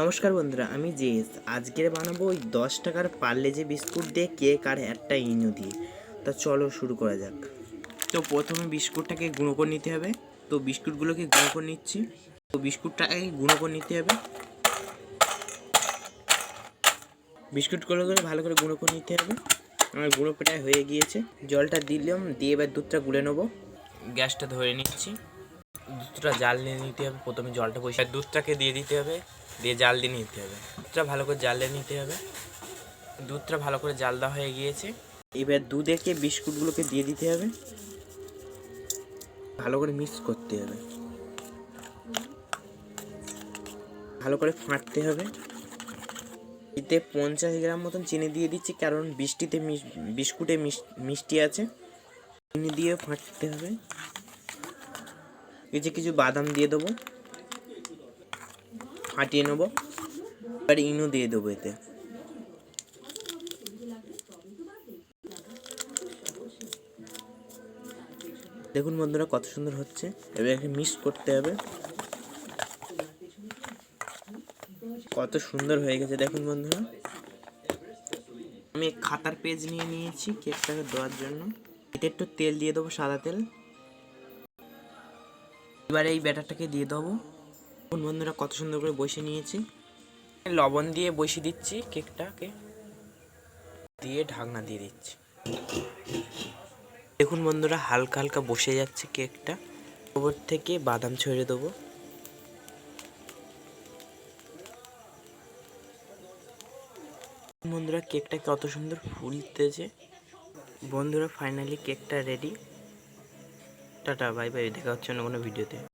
নমস্কার বন্ধুরা, আমি জেস। আজকের বানাবো ওই দশ টাকার পার্লে যে বিস্কুট দিয়ে কেক আর একটা ইনো দিয়ে। তা চলো শুরু করা যাক। তো প্রথমে বিস্কুটটাকে গুঁড়ো করে নিতে হবে। তো বিস্কুটগুলোকে গুঁড়ো করে নিচ্ছি। তো বিস্কুটটাকে গুঁড়ো করে নিতে হবে। বিস্কুটগুলোকে ভালো করে গুঁড়ো করে নিতে হবে। আমার গুঁড়ো প্রায় হয়ে গিয়েছে। জলটা দিলাম, দিয়ে এবার দুধটা গুলে নেব। গ্যাসটা ধরে নিচ্ছি। দুধটা জাল নিয়ে নিতে হবে। প্রথমে জলটা বসে দুধটাকে দিয়ে দিতে হবে। দিয়ে জাল দিয়ে নিতে হবে। দুধটা ভালো করে জাল দিয়ে নিতে হবে। দুধটা ভালো করে জাল দেওয়া হয়ে গিয়েছে। এবার দুধেকে বিস্কুটগুলোকে দিয়ে দিতে হবে। ভালো করে মিক্স করতে হবে। ভালো করে ফাটতে হবে। এতে পঞ্চাশ গ্রাম মতন চিনি দিয়ে দিচ্ছি, কারণ বৃষ্টিতে বিস্কুটে মিষ্টি আছে। চিনি দিয়ে ফাটতে হবে। যে কিছু বাদাম দিয়ে দেবো। ফাটিয়ে নেব। আর ইনো দিয়ে দেবো এতে। দেখুন বন্ধুরা কত সুন্দর হচ্ছে। এবার একে মিক্স করতে হবে। কত সুন্দর হয়ে গেছে, দেখুন বন্ধুরা। আমি খাতার পেজ নিয়ে নিয়েছি কেকটাকে দেওয়ার জন্য। এতে একটু তেল দিয়ে দেবো, সাদা তেল। এবার এই ব্যাটারটাকে দিয়ে দেবো। বন্ধুরা কত সুন্দর করে বসে নিয়েছি। লবণ দিয়ে বসে দিচ্ছি কেকটাকে। দিয়ে ঢাকনা দিয়ে দিচ্ছি। দেখুন বন্ধুরা হালকা হালকা বসে যাচ্ছে কেকটা। ওপর থেকে বাদাম ছড়িয়ে দেবো। বন্ধুরা কেকটা কত সুন্দর ফুলতেছে। বন্ধুরা ফাইনালি কেকটা রেডি টাটা বাই বাই দেখা হচ্ছে অন্য কোনো ভিডিওতে